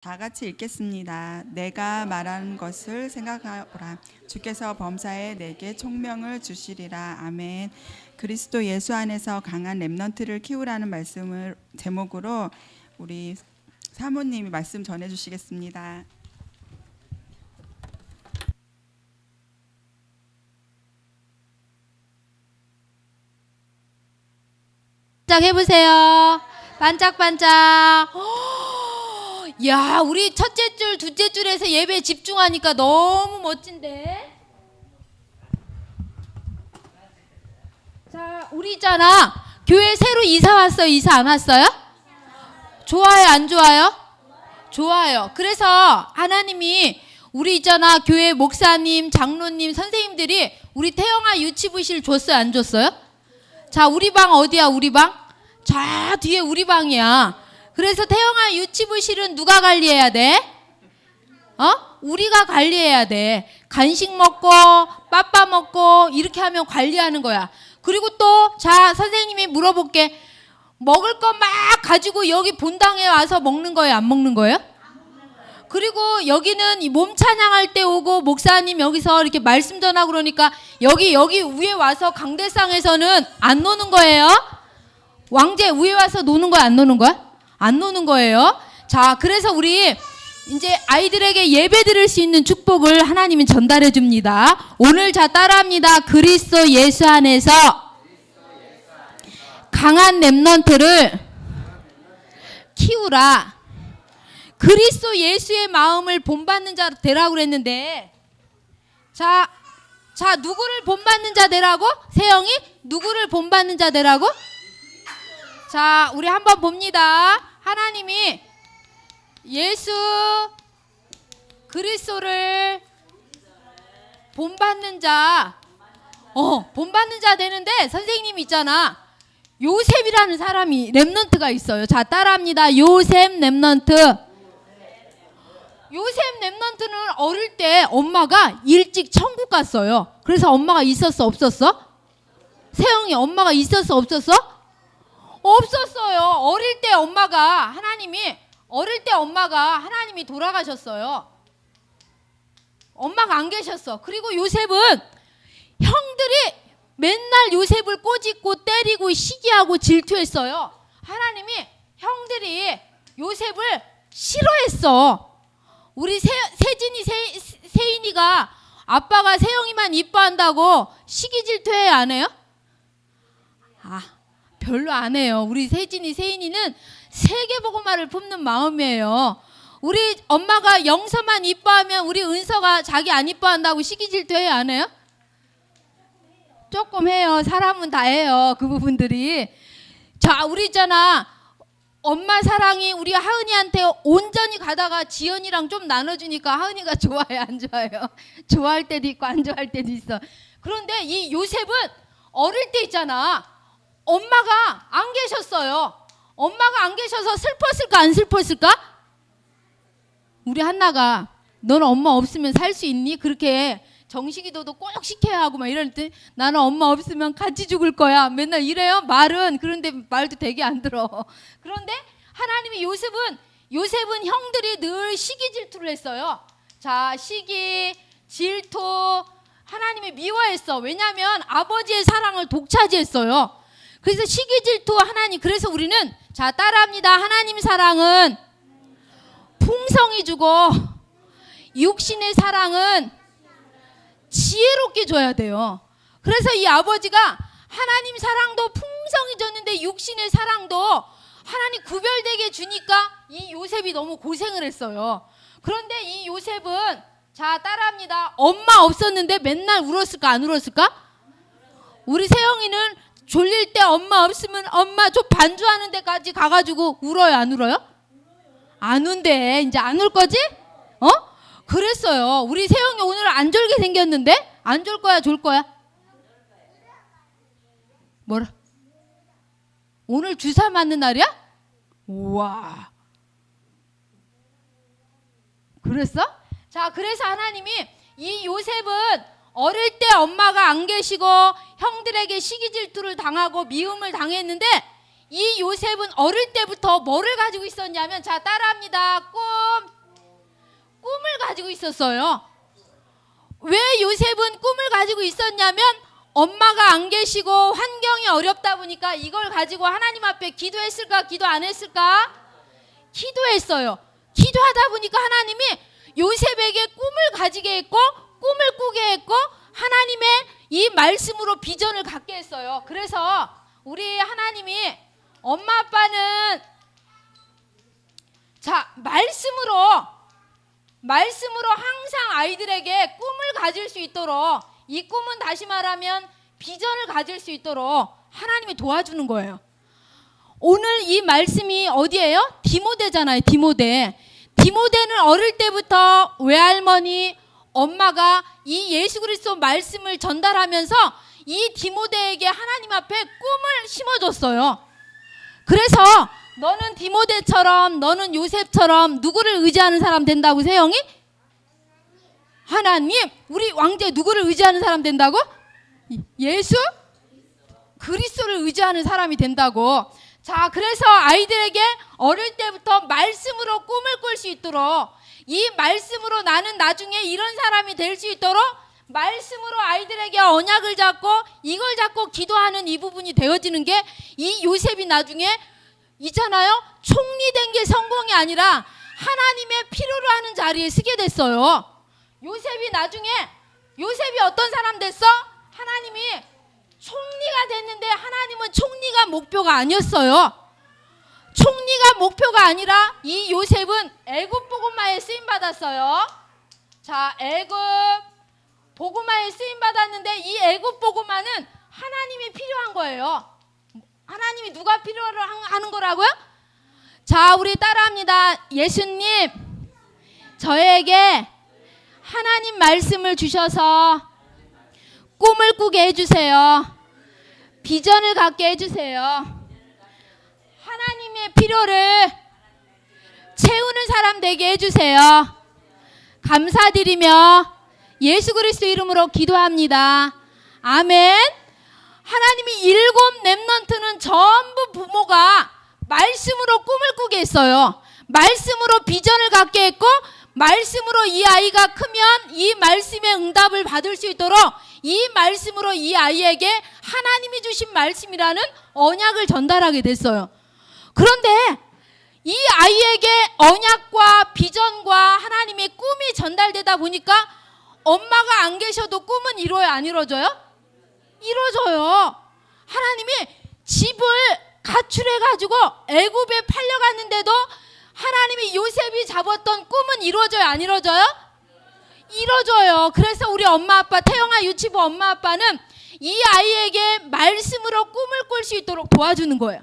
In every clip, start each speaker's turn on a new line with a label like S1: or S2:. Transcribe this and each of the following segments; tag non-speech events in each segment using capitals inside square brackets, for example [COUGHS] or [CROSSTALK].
S1: 다 같이 읽겠습니다. 내가 말하는 것을 생각하라. 주께서 범사에 내게 총명을 주시리라. 아멘. 그리스도 예수 안에서 강한 렘넌트를 키우라는 말씀을 제목으로 우리 사모님이 말씀 전해 주시겠습니다.
S2: 반짝 해보세요. 반짝반짝. 야, 우리 첫째 줄, 둘째 줄에서 예배 집중하니까 너무 멋진데. 자, 우리 있잖아. 교회 새로 이사 왔어요? 이사 안 왔어요? 좋아요, 안 좋아요? 좋아요. 그래서 하나님이 우리 있잖아. 교회 목사님, 장로님, 선생님들이 우리 태영아 유치부실 줬어요? 안 줬어요? 자, 우리 방 어디야, 우리 방? 저 뒤에 우리 방이야. 그래서 태영아 유치부실은 누가 관리해야 돼? 어? 우리가 관리해야 돼. 간식 먹고, 빠빠 먹고, 이렇게 하면 관리하는 거야. 그리고 또, 자, 선생님이 물어볼게. 먹을 거 막 가지고 여기 본당에 와서 먹는 거예요? 안 먹는 거예요? 그리고 여기는 이몸 찬양할 때 오고 목사님 여기서 이렇게 말씀 전하고 그러니까 여기 여기 위에 와서 강대상에서는 안 노는 거예요. 왕제 위에 와서 노는 거야 안 노는 거야? 안 노는 거예요. 자, 그래서 우리 이제 아이들에게 예배 드릴 수 있는 축복을 하나님이 전달해 줍니다. 오늘 자 따라합니다. 그리스도 예수 안에서 강한 렘넌트를 키우라. 그리스도 예수의 마음을 본받는 자 되라고 그랬는데 자, 자 누구를 본받는 자 되라고? 세영이 누구를 본받는 자 되라고? 자, 우리 한번 봅니다. 하나님이 예수 그리스도를 본받는 자, 어, 본받는 자 되는데 선생님 있잖아. 요셉이라는 사람이 렘넌트가 있어요. 자, 따라합니다. 요셉 렘넌트. 요셉 랩런트는 어릴 때 엄마가 일찍 천국 갔어요. 그래서 엄마가 있었어 없었어? 세영이 엄마가 있었어 없었어? 없었어요. 어릴 때 엄마가 하나님이 어릴 때 엄마가 하나님이 돌아가셨어요. 엄마가 안 계셨어. 그리고 요셉은 형들이 맨날 요셉을 꼬집고 때리고 시기하고 질투했어요. 하나님이 형들이 요셉을 싫어했어. 우리 세, 세진이 세, 세인이가 아빠가 세영이만 이뻐한다고 시기 질투해요 안 해요? 아 별로 안 해요. 우리 세진이 세인이는 세계보고마를 품는 마음이에요. 우리 엄마가 영서만 이뻐하면 우리 은서가 자기 안 이뻐한다고 시기 질투해요 안 해요? 조금 해요. 사람은 다 해요. 그 부분들이. 자 우리 있잖아. 엄마 사랑이 우리 하은이한테 온전히 가다가 지연이랑 좀 나눠주니까 하은이가 [LAUGHS] 좋아요, 안 좋아요? 좋아할 때도 있고 안 좋아할 때도 있어. 그런데 이 요셉은 어릴 때 있잖아. 엄마가 안 계셨어요. 엄마가 안 계셔서 슬펐을까 안 슬펐을까? 우리 한나가 너는 엄마 없으면 살 수 있니? 그렇게 정식이도도 꼭 시켜야 하고 막 이럴 때 나는 엄마 없으면 같이 죽을 거야. 맨날 이래요. 말은 그런데 말도 되게 안 들어. [LAUGHS] 그런데 하나님이 요셉은 요셉은 형들이 늘 시기 질투를 했어요. 자, 시기, 질투 하나님이 미워했어. 왜냐하면 아버지의 사랑을 독차지했어요. 그래서 시기 질투 하나님 그래서 우리는 자 따라합니다. 하나님 사랑은 풍성히 주고 육신의 사랑은 지혜롭게 줘야 돼요. 그래서 이 아버지가 하나님 사랑도 풍성히 줬는데 육신의 사랑도 하나님 구별되게 주니까 이 요셉이 너무 고생을 했어요. 그런데 이 요셉은 자 따라합니다. 엄마 없었는데 맨날 울었을까 안 울었을까? 우리 세영이는 졸릴 때 엄마 없으면 엄마 저 반주하는 데까지 가가지고 울어요 안 울어요? 안 운대 이제 안 울 거지? 어? 그랬어요. 우리 세영이 오늘 안 졸게 생겼는데 안 졸 거야, 졸 거야? 뭐라? 오늘 주사 맞는 날이야? 우와. 그랬어? 자, 그래서 하나님이 이 요셉은 어릴 때 엄마가 안 계시고 형들에게 시기 질투를 당하고 미움을 당했는데 이 요셉은 어릴 때부터 뭐를 가지고 있었냐면 자 따라합니다. 꿈, 있었어요. 왜 요셉은 꿈을 가지고 있었냐면 엄마가 안 계시고 환경이 어렵다 보니까 이걸 가지고 하나님 앞에 기도했을까 기도 안 했을까? 기도했어요. 기도하다 보니까 하나님이 요셉에게 꿈을 가지게 했고 꿈을 꾸게 했고 하나님의 이 말씀으로 비전을 갖게 했어요. 그래서 우리 하나님이 엄마 아빠는 자 말씀으로 말씀으로 항상 아이들에게 꿈을 가질 수 있도록 이 꿈은 다시 말하면 비전을 가질 수 있도록 하나님이 도와주는 거예요. 오늘 이 말씀이 어디예요? 디모데잖아요. 디모데. 디모데는 어릴 때부터 외할머니, 엄마가 이 예수 그리스도 말씀을 전달하면서 이 디모데에게 하나님 앞에 꿈을 심어줬어요. 그래서 너는 디모데처럼 너는 요셉처럼 누구를 의지하는 사람 된다고 세영이? 하나님, 우리 왕제 누구를 의지하는 사람 된다고? 예수? 그리스도를 의지하는 사람이 된다고. 자, 그래서 아이들에게 어릴 때부터 말씀으로 꿈을 꿀 수 있도록 이 말씀으로 나는 나중에 이런 사람이 될 수 있도록 말씀으로 아이들에게 언약을 잡고 이걸 잡고 기도하는 이 부분이 되어지는 게 이 요셉이 나중에 있잖아요. 총리 된 게 성공이 아니라 하나님의 필요로 하는 자리에 서게 됐어요. 요셉이 나중에 요셉이 어떤 사람 됐어? 하나님이 총리가 됐는데 하나님은 총리가 목표가 아니었어요. 총리가 목표가 아니라 이 요셉은 애굽 복음마에 쓰임 받았어요. 자, 애굽 복음마에 쓰임 받았는데 이 애굽 복음마는 하나님이 필요한 거예요. 하나님이 누가 필요로 한- 하는 거라고요? 자, 우리 따라합니다. 예수님, 저에게 하나님 말씀을 주셔서 꿈을 꾸게 해주세요. 비전을 갖게 해주세요. 하나님 의 필요를 채우는 사람 되게 해주세요. 감사드리며 예수 그리스도 이름으로 기도합니다. 아멘. 하나님이 일곱 렘넌트는 전부 부모가 말씀으로 꿈을 꾸게 했어요. 말씀으로 비전을 갖게 했고 말씀으로 이 아이가 크면 이 말씀의 응답을 받을 수 있도록 이 말씀으로 이 아이에게 하나님이 주신 말씀이라는 언약을 전달하게 됐어요. 그런데 이 아이에게 언약과 비전과 하나님의 꿈이 전달되다 보니까 엄마가 안 계셔도 꿈은 이루어요, 안 이루어져요? 이루어져요. 하나님이 집을 가출해 가지고 애굽에 팔려갔는데도 하나님이 요셉이 잡았던 꿈은 이루어져요, 안 이루어져요? 이루어져요. 그래서 우리 엄마 아빠 태영아 유치부 엄마 아빠는 이 아이에게 말씀으로 꿈을 꿀 수 있도록 도와주는 거예요.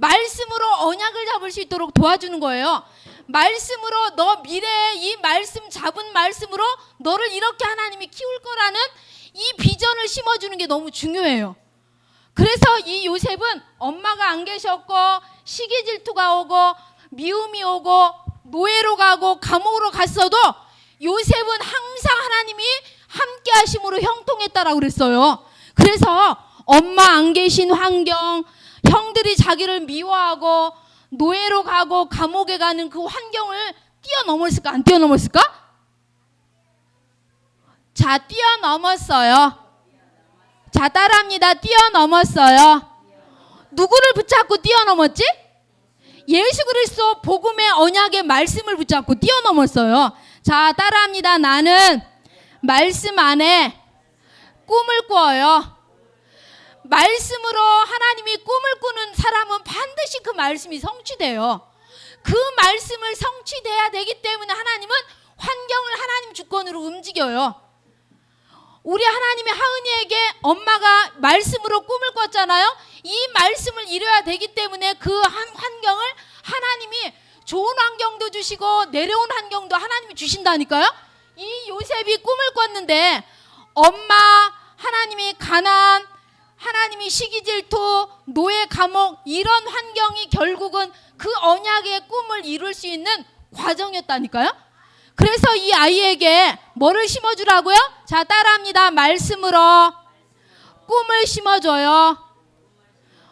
S2: 말씀으로 언약을 잡을 수 있도록 도와주는 거예요. 말씀으로 너 미래에 이 말씀 잡은 말씀으로 너를 이렇게 하나님이 키울 거라는 이 비전을 심어주는 게 너무 중요해요. 그래서 이 요셉은 엄마가 안 계셨고 시기 질투가 오고 미움이 오고 노예로 가고 감옥으로 갔어도 요셉은 항상 하나님이 함께 하심으로 형통했다라고 그랬어요. 그래서 엄마 안 계신 환경, 형들이 자기를 미워하고 노예로 가고 감옥에 가는 그 환경을 뛰어넘었을까 안 뛰어넘었을까? 자, 뛰어넘었어요. 자, 따라합니다. 뛰어넘었어요. 누구를 붙잡고 뛰어넘었지? 예수 그리스도 복음의 언약의 말씀을 붙잡고 뛰어넘었어요. 자, 따라합니다. 나는 말씀 안에 꿈을 꿔요. 말씀으로 하나님이 꿈을 꾸는 사람은 반드시 그 말씀이 성취돼요. 그 말씀을 성취돼야 되기 때문에 하나님은 환경을 하나님 주권으로 움직여요. 우리 하나님의 하은이에게 엄마가 말씀으로 꿈을 꿨잖아요. 이 말씀을 이뤄야 되기 때문에 그한 환경을 하나님이 좋은 환경도 주시고 내려온 환경도 하나님이 주신다니까요. 이 요셉이 꿈을 꿨는데 엄마 하나님이 가난 하나님이 시기 질투 노예 감옥 이런 환경이 결국은 그 언약의 꿈을 이룰 수 있는 과정이었다니까요. 그래서 이 아이에게 뭐를 심어주라고요? 자, 따라합니다. 말씀으로 꿈을 심어줘요.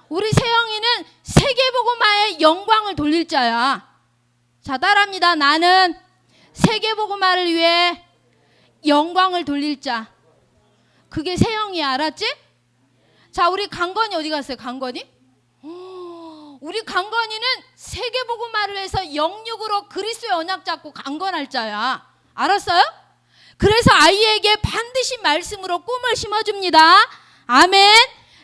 S2: 우리 세영이는 세계복음화의 영광을 돌릴 자야. 자, 따라합니다. 나는 세계복음화를 위해 영광을 돌릴 자. 그게 세영이야, 알았지? 자, 우리 강건이 어디 갔어요? 강건이? 오, 우리 강건이는 세계복음화를 해서 영육으로 그리스도의 언약 잡고 강건할 자야. 알았어요? 그래서 아이에게 반드시 말씀으로 꿈을 심어줍니다. 아멘.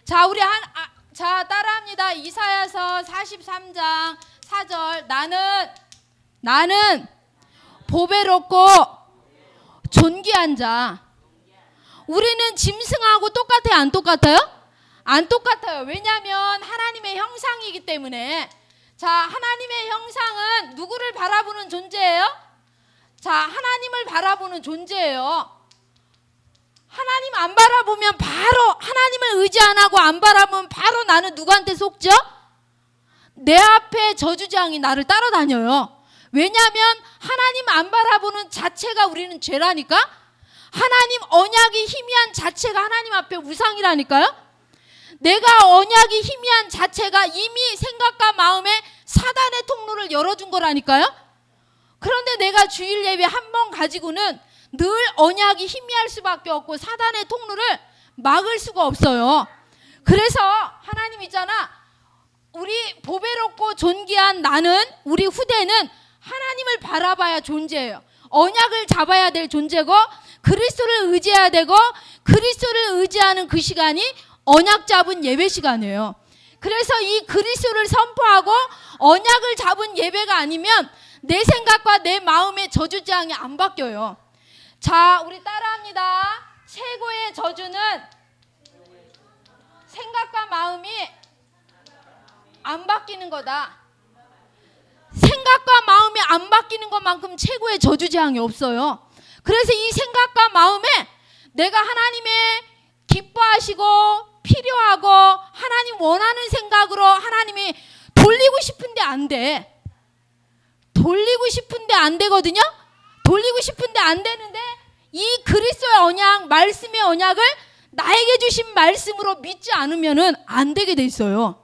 S2: 자, 우리 한, 아, 자, 따라합니다. 이사야서 43장 4절. 나는, 나는 보배롭고 존귀한 자. 우리는 짐승하고 똑같아요? 안 똑같아요? 안 똑같아요. 왜냐하면 하나님의 형상이기 때문에. 자, 하나님의 형상은 누구를 바라보는 존재예요? 자, 하나님을 바라보는 존재예요. 하나님 안 바라보면 바로 하나님을 의지 안 하고 안 바라보면 바로 나는 누구한테 속죠? 내 앞에 저주장이 나를 따라다녀요. 왜냐하면 하나님 안 바라보는 자체가 우리는 죄라니까. 하나님 언약이 희미한 자체가 하나님 앞에 우상이라니까요. 내가 언약이 희미한 자체가 이미 생각과 마음에 사단의 통로를 열어준 거라니까요. 그런데 내가 주일 예배 한 번 가지고는 늘 언약이 희미할 수밖에 없고 사단의 통로를 막을 수가 없어요. 그래서 하나님 있잖아. 우리 보배롭고 존귀한 나는 우리 후대는 하나님을 바라봐야 존재예요. 언약을 잡아야 될 존재고 그리스도를 의지해야 되고 그리스도를 의지하는 그 시간이 언약 잡은 예배 시간이에요. 그래서 이 그리스도를 선포하고 언약을 잡은 예배가 아니면 내 생각과 내 마음의 저주장이 안 바뀌어요. 자, 우리 따라합니다. 최고의 저주는 생각과 마음이 안 바뀌는 거다. 생각과 마음이 안 바뀌는 것만큼 최고의 저주재앙이 없어요. 그래서 이 생각과 마음에 내가 하나님의 기뻐하시고 필요하고 하나님 원하는 생각으로 하나님이 돌리고 싶은데 안 돼. 돌리고 싶은데 안 되거든요. 돌리고 싶은데 안 되는데 이 그리스도의 언약, 말씀의 언약을 나에게 주신 말씀으로 믿지 않으면은 안 되게 돼 있어요.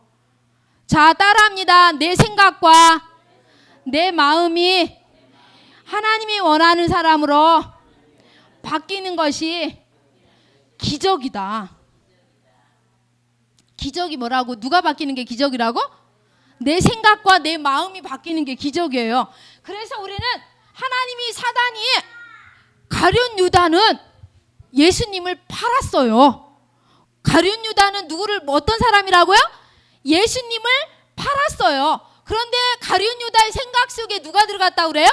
S2: 자, 따라합니다. 내 생각과 내 마음이 하나님이 원하는 사람으로 바뀌는 것이 기적이다. 기적이 뭐라고? 누가 바뀌는 게 기적이라고? 내 생각과 내 마음이 바뀌는 게 기적이에요. 그래서 우리는 하나님이 사단이 가룟 유다는 예수님을 팔았어요. 가룟 유다는 누구를 어떤 사람이라고요? 예수님을 팔았어요. 그런데 가룟 유다의 생각 속에 누가 들어갔다 그래요?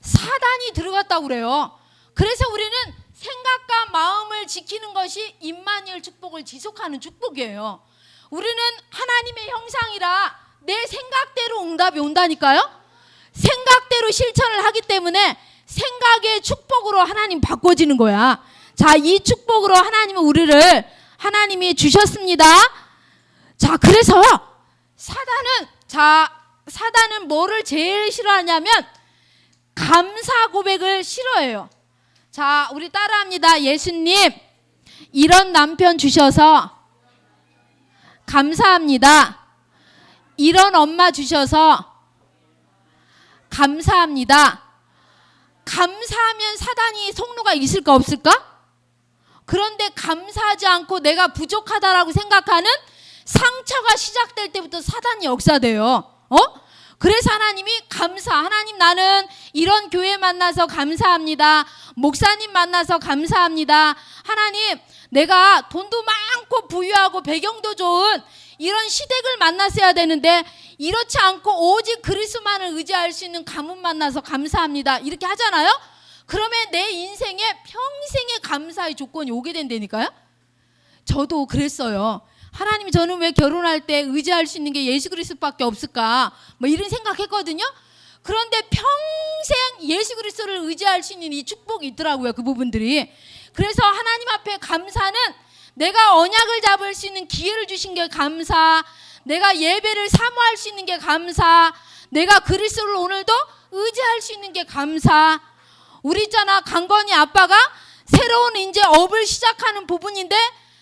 S2: 사단이 들어갔다 그래요. 그래서 우리는 생각과 마음을 지키는 것이 임마니엘 축복을 지속하는 축복이에요. 우리는 하나님의 형상이라 내 생각대로 응답이 온다니까요. 생각대로 실천을 하기 때문에 생각의 축복으로 하나님 바꿔지는 거야. 자, 이 축복으로 하나님은 우리를 하나님이 주셨습니다. 자, 그래서 사단은 자, 사단은 뭐를 제일 싫어하냐면 감사 고백을 싫어해요. 자, 우리 따라합니다. 예수님, 이런 남편 주셔서 감사합니다. 이런 엄마 주셔서 감사합니다. 감사하면 사단이 속로가 있을까 없을까? 그런데 감사하지 않고 내가 부족하다라고 생각하는 상처가 시작될 때부터 사단이 역사돼요. 어? 그래서 하나님이 감사. 하나님 나는 이런 교회 만나서 감사합니다. 목사님 만나서 감사합니다. 하나님 내가 돈도 많고 부유하고 배경도 좋은 이런 시댁을 만났어야 되는데 이렇지 않고 오직 그리스만을 의지할 수 있는 가문 만나서 감사합니다. 이렇게 하잖아요. 그러면 내 인생에 평생의 감사의 조건이 오게 된다니까요. 저도 그랬어요. 하나님 저는 왜 결혼할 때 의지할 수 있는 게 예수 그리스도밖에 없을까? 뭐 이런 생각했거든요. 그런데 평생 예수 그리스도를 의지할 수 있는 이 축복이 있더라고요. 그 부분들이. 그래서 하나님 앞에 감사는 내가 언약을 잡을 수 있는 기회를 주신 게 감사. 내가 예배를 사모할 수 있는 게 감사. 내가 그리스도를 오늘도 의지할 수 있는 게 감사. 우리 있잖아 강건이 아빠가 새로운 이제 업을 시작하는 부분인데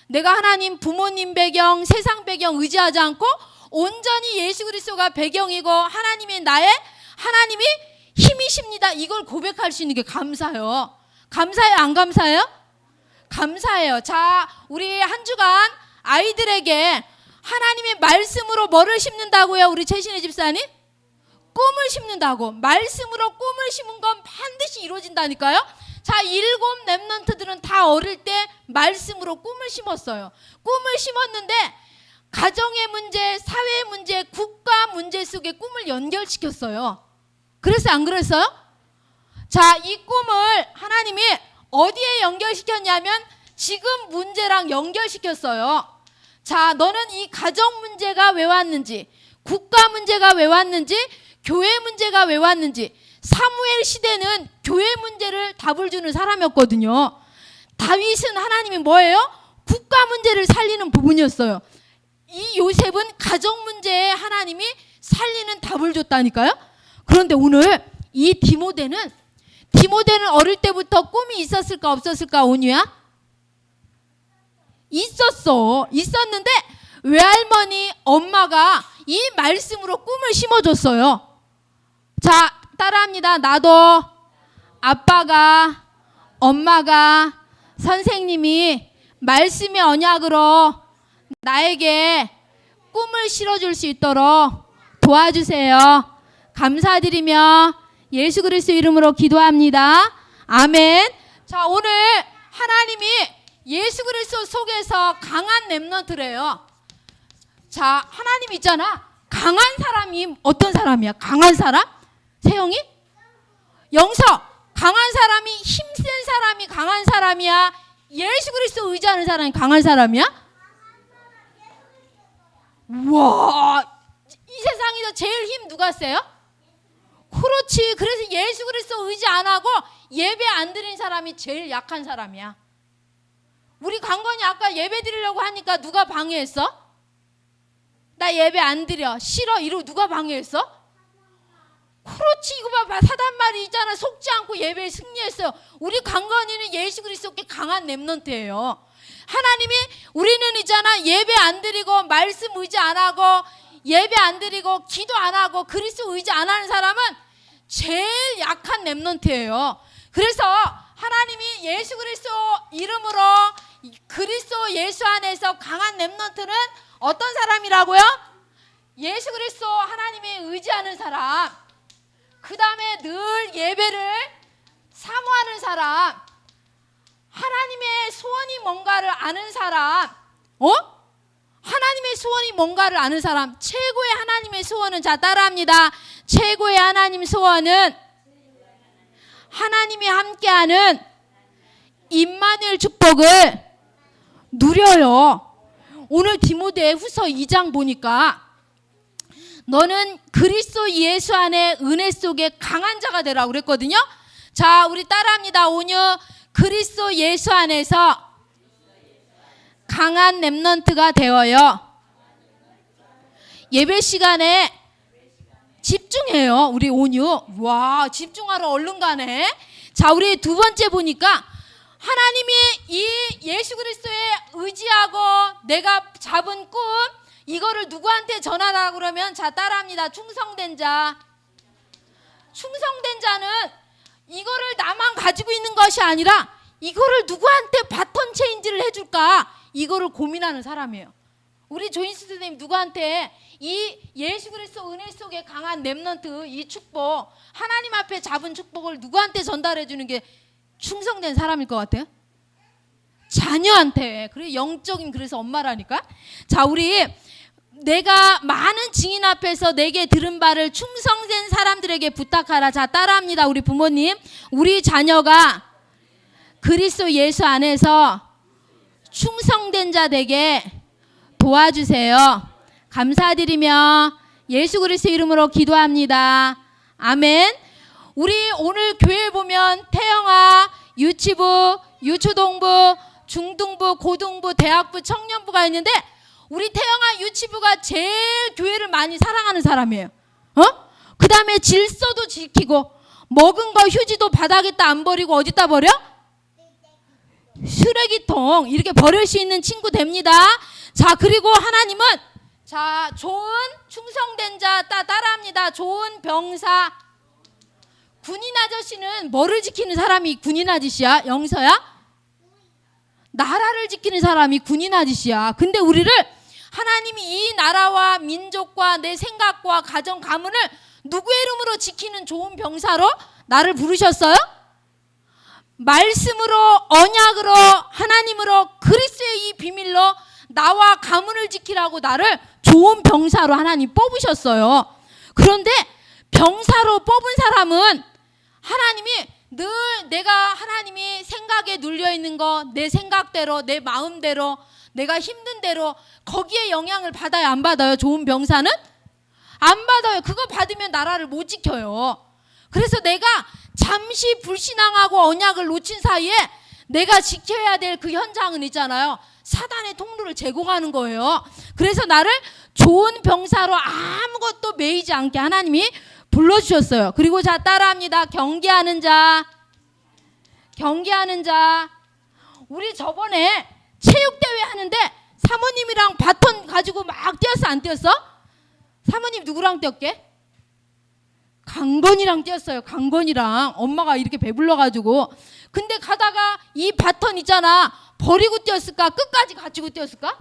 S2: 내가 하나님 부모님 배경, 세상 배경 의지하지 않고 온전히 예수 그리스도가 배경이고 하나님이 나의 하나님이 힘이십니다. 이걸 고백할 수 있는 게 감사요. 감사해요, 안 감사해요? 감사해요. 자, 우리 한 주간 아이들에게 하나님의 말씀으로 뭐를 심는다고요, 우리 최신의 집사님? 꿈을 심는다고. 말씀으로 꿈을 심은 건 반드시 이루어진다니까요. 자, 일곱 랩런트들은 다 어릴 때 말씀으로 꿈을 심었어요. 꿈을 심었는데 가정의 문제, 사회 문제, 국가 문제 속에 꿈을 연결시켰어요. 그래서 안 그랬어요? 자, 이 꿈을 하나님이 어디에 연결시켰냐면 지금 문제랑 연결시켰어요. 자, 너는 이 가정 문제가 왜 왔는지, 국가 문제가 왜 왔는지, 교회 문제가 왜 왔는지, 사무엘 시대는 교회 문제를 답을 주는 사람이었거든요. 다윗은 하나님이 뭐예요? 국가 문제를 살리는 부분이었어요. 이 요셉은 가정 문제에 하나님이 살리는 답을 줬다니까요. 그런데 오늘 이 디모데는 디모데는 어릴 때부터 꿈이 있었을까 없었을까 온유야? 있었어. 있었는데 외할머니 엄마가 이 말씀으로 꿈을 심어줬어요. 자, 따라합니다. 나도 아빠가 엄마가 선생님이 말씀의 언약으로 나에게 꿈을 실어줄 수 있도록 도와주세요. 감사드리며 예수 그리스도 이름으로 기도합니다. 아멘. 자, 오늘 하나님이 예수 그리스도 속에서 강한 렘넌트래요. 자, 하나님 있잖아. 강한 사람이 어떤 사람이야? 강한 사람? 세영이? 영석. 강한 사람이 힘센 사람이 강한 사람이야. 예수 그리스도 의지하는 사람이 강한 사람이야? 와, 이 세상에서 제일 힘 누가 세요? 그렇지. 그래서 예수 그리스도 의지 안 하고 예배 안 드린 사람이 제일 약한 사람이야. 우리 강건이 아까 예배 드리려고 하니까 누가 방해했어? 나 예배 안 드려. 싫어. 이러고 누가 방해했어? 그렇지. 이거 봐봐. 사단 말이 있잖아. 속지 않고 예배에 승리했어요. 우리 강건이는 예수 그리스도께 강한 랩넌트예요. 하나님이 우리는 있잖아. 예배 안 드리고 말씀 의지 안 하고 예배 안 드리고 기도 안 하고 그리스도 의지 안 하는 사람은 제일 약한 랩넌트예요. 그래서 하나님이 예수 그리스도 이름으로 그리스도 예수 안에서 강한 랩넌트는 어떤 사람이라고요? 예수 그리스도 하나님이 의지하는 사람. 그 다음에 늘 예배를 사모하는 사람. 하나님의 소원이 뭔가를 아는 사람. 어? 하나님의 소원이 뭔가를 아는 사람. 최고의 하나님의 소원은 자 따라합니다. 최고의 하나님 소원은 하나님이 함께하는 임마누엘 축복을 누려요. 오늘 디모데 후서 2장 보니까 너는 그리스도 예수 안에 은혜 속에 강한 자가 되라고 그랬거든요. 자, 우리 따라합니다. 온유 그리스도 예수 안에서 강한 렘넌트가 되어요. 예배 시간에 집중해요. 우리 온유. 와, 집중하러 얼른 가네. 자, 우리 두 번째 보니까 하나님이 이 예수 그리스도에 의지하고 내가 잡은 꿈 이거를 누구한테 전하라 그러면 자 따라합니다. 충성된 자. 충성된 자는 이거를 나만 가지고 있는 것이 아니라 이거를 누구한테 바톤 체인지를 해줄까 이거를 고민하는 사람이에요. 우리 조인스 선생님 누구한테 이 예수 그리스도 은혜 속에 강한 렘넌트 이 축복 하나님 앞에 잡은 축복을 누구한테 전달해 주는 게 충성된 사람일 것 같아요? 자녀한테. 그래 영적인 그래서 엄마라니까. 자, 우리 내가 많은 증인 앞에서 내게 들은 바를 충성된 사람들에게 부탁하라. 자, 따라합니다. 우리 부모님. 우리 자녀가 그리스도 예수 안에서 충성된 자 되게 도와주세요. 감사드리며 예수 그리스도 이름으로 기도합니다. 아멘. 우리 오늘 교회 보면 태영아 유치부, 유초동부, 중등부, 고등부, 대학부, 청년부가 있는데 우리 태영아 유치부가 제일 교회를 많이 사랑하는 사람이에요. 어? 그 다음에 질서도 지키고 먹은 거 휴지도 바닥에다 안 버리고 어디다 버려? 쓰레기통 이렇게 버릴 수 있는 친구 됩니다. 자 그리고 하나님은 자 좋은 충성된 자 따, 따라합니다. 좋은 병사 군인 아저씨는 뭐를 지키는 사람이 군인 아저씨야? 영서야? 나라를 지키는 사람이 군인 아저씨야. 근데 우리를 하나님이 이 나라와 민족과 내 생각과 가정 가문을 누구의 이름으로 지키는 좋은 병사로 나를 부르셨어요? 말씀으로 언약으로 하나님으로 그리스도의 이 비밀로 나와 가문을 지키라고 나를 좋은 병사로 하나님 뽑으셨어요. 그런데 병사로 뽑은 사람은 하나님이 늘 내가 하나님이 생각에 눌려 있는 거 내 생각대로 내 마음대로 내가 힘든 대로 거기에 영향을 받아요 안 받아요? 좋은 병사는? 안 받아요. 그거 받으면 나라를 못 지켜요. 그래서 내가 잠시 불신앙하고 언약을 놓친 사이에 내가 지켜야 될 그 현장은 있잖아요. 사단의 통로를 제공하는 거예요. 그래서 나를 좋은 병사로 아무것도 매이지 않게 하나님이 불러주셨어요. 그리고 자 따라합니다. 경계하는 자, 경계하는 자. 우리 저번에 체육대회 하는데 사모님이랑 바톤 가지고 막 뛰었어 안 뛰었어? 사모님 누구랑 뛰었게? 강건이랑 뛰었어요. 강건이랑 엄마가 이렇게 배불러가지고 근데 가다가 이 바톤 있잖아 버리고 뛰었을까? 끝까지 가지고 뛰었을까?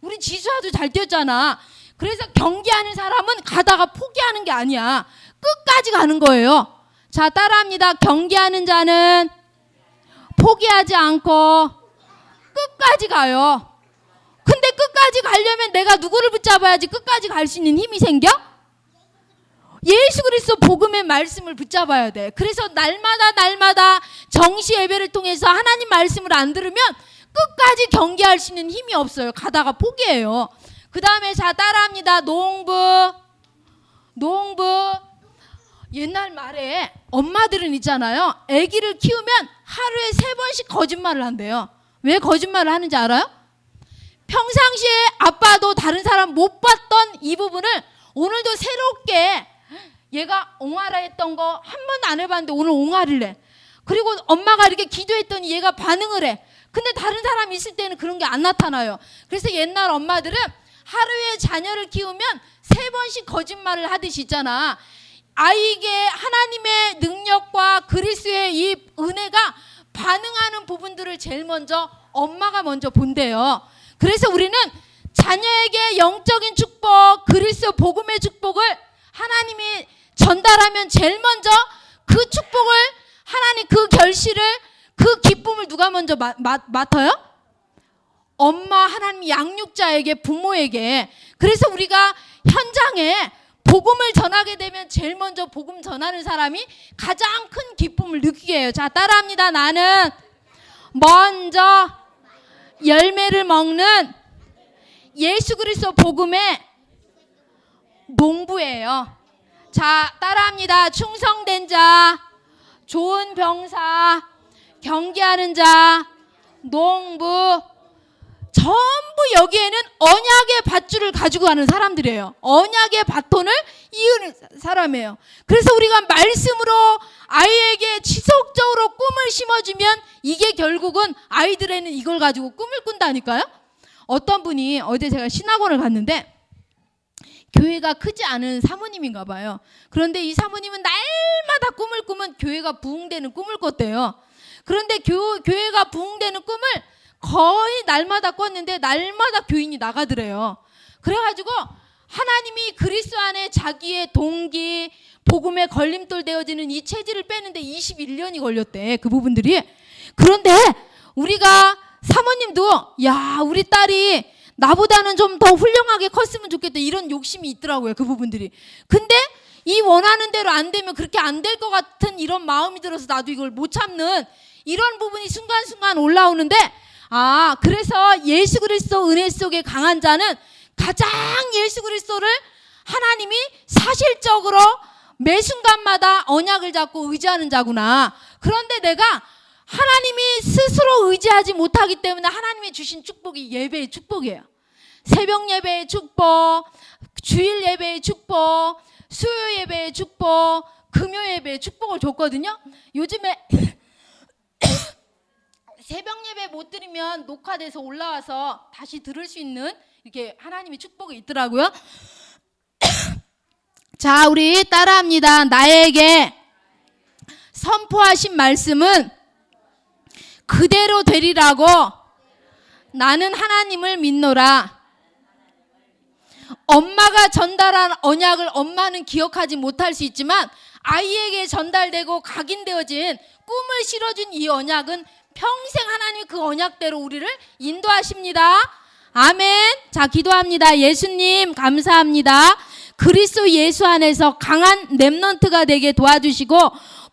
S2: 우리 지수아도 잘 뛰었잖아. 그래서 경기하는 사람은 가다가 포기하는 게 아니야. 끝까지 가는 거예요. 자, 따라합니다. 경기하는 자는 포기하지 않고 끝까지 가요. 근데 끝까지 가려면 내가 누구를 붙잡아야지 끝까지 갈 수 있는 힘이 생겨? 예수 그리스도 복음의 말씀을 붙잡아야 돼. 그래서 날마다 날마다 정시 예배를 통해서 하나님 말씀을 안 들으면 끝까지 경계할 수 있는 힘이 없어요. 가다가 포기해요. 그 다음에 자 따라합니다. 농부, 농부. 옛날 말에 엄마들은 있잖아요. 아기를 키우면 하루에 세 번씩 거짓말을 한대요. 왜 거짓말을 하는지 알아요? 평상시에 아빠도 다른 사람 못 봤던 이 부분을 오늘도 새롭게 얘가 옹알아 했던 거 한 번도 안 해봤는데 오늘 옹알이를 해. 그리고 엄마가 이렇게 기도했더니 얘가 반응을 해. 근데 다른 사람 있을 때는 그런 게 안 나타나요. 그래서 옛날 엄마들은 하루에 자녀를 키우면 세 번씩 거짓말을 하듯이 있잖아. 아이에게 하나님의 능력과 그리스도의 이 은혜가 반응하는 부분들을 제일 먼저 엄마가 먼저 본대요. 그래서 우리는 자녀에게 영적인 축복, 그리스도 복음의 축복을 하나님이 전달하면 제일 먼저 그 축복을 하나님 그 결실을 그 기쁨을 누가 먼저 마, 마, 맡아요? 엄마 하나님 양육자에게 부모에게 그래서 우리가 현장에 복음을 전하게 되면 제일 먼저 복음 전하는 사람이 가장 큰 기쁨을 느끼게 해요. 자, 따라합니다. 나는 먼저 열매를 먹는 예수 그리스도 복음의 농부예요. 자, 따라합니다. 충성된 자, 좋은 병사, 경계하는 자, 농부, 전부 여기에는 언약의 밧줄을 가지고 가는 사람들이에요. 언약의 바톤을 이으는 사람이에요. 그래서 우리가 말씀으로 아이에게 지속적으로 꿈을 심어주면 이게 결국은 아이들에는 이걸 가지고 꿈을 꾼다니까요. 어떤 분이 어제 제가 신학원을 갔는데 교회가 크지 않은 사모님인가 봐요. 그런데 이 사모님은 날마다 꿈을 꾸면 교회가 부흥되는 꿈을 꿨대요. 그런데 교, 교회가 부흥되는 꿈을 거의 날마다 꿨는데 날마다 교인이 나가더래요. 그래가지고 하나님이 그리스도 안에 자기의 동기, 복음에 걸림돌 되어지는 이 체질을 빼는데 21년이 걸렸대. 그 부분들이. 그런데 우리가 사모님도 야, 우리 딸이 나보다는 좀 더 훌륭하게 컸으면 좋겠다. 이런 욕심이 있더라고요. 그 부분들이. 근데 이 원하는 대로 안 되면 그렇게 안 될 것 같은 이런 마음이 들어서 나도 이걸 못 참는 이런 부분이 순간순간 올라오는데 아, 그래서 예수 그리스도 은혜 속에 강한 자는 가장 예수 그리스도를 하나님이 사실적으로 매 순간마다 언약을 잡고 의지하는 자구나. 그런데 내가 하나님이 스스로 의지하지 못하기 때문에 하나님이 주신 축복이 예배의 축복이에요. 새벽 예배의 축복, 주일 예배의 축복, 수요 예배의 축복, 금요 예배의 축복을 줬거든요. 요즘에 새벽 예배 못 드리면 녹화돼서 올라와서 다시 들을 수 있는 이렇게 하나님의 축복이 있더라고요. [COUGHS] 자, 우리 따라합니다. 나에게 선포하신 말씀은 그대로 되리라고 나는 하나님을 믿노라. 엄마가 전달한 언약을 엄마는 기억하지 못할 수 있지만 아이에게 전달되고 각인되어진 꿈을 실어준 이 언약은 평생 하나님 그 언약대로 우리를 인도하십니다. 아멘. 자, 기도합니다. 예수님, 감사합니다. 그리스도 예수 안에서 강한 랩넌트가 되게 도와주시고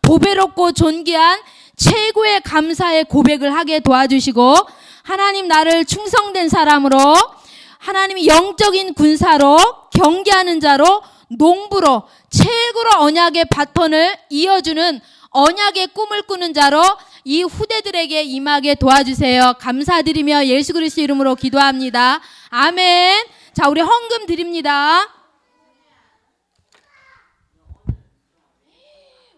S2: 보배롭고 존귀한 최고의 감사의 고백을 하게 도와주시고 하나님 나를 충성된 사람으로 하나님이 영적인 군사로 경계하는 자로 농부로 최고로 언약의 바톤을 이어주는 언약의 꿈을 꾸는 자로 이 후대들에게 임하게 도와주세요. 감사드리며 예수 그리스도 이름으로 기도합니다. 아멘. 자, 우리 헌금 드립니다.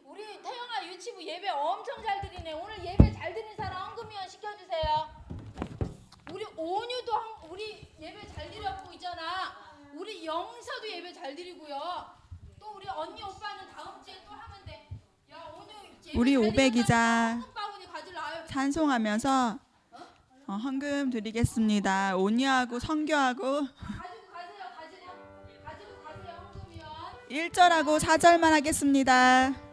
S2: 우리 태영아 유치부 예배 엄청 잘 드리네. 오늘 예배 잘 드린 사람 헌금위원 시켜주세요. 우리 온유도 한- 우리 예배 잘 드렸고 있잖아. 우리 영서도 예배 잘 드리고요. 또 우리 언니 오빠는 다음 주에 또 하면 돼. 야 온유 예배
S1: 우리
S2: 잘
S1: 오백
S2: 드린
S1: 기자. 찬송하면서 어, 헌금 드리겠습니다. 온유하고 성교하고
S2: 가지고 가세요. 가지고 가지고 가세요 헌금위원.
S1: 1절하고 4절만 하겠습니다.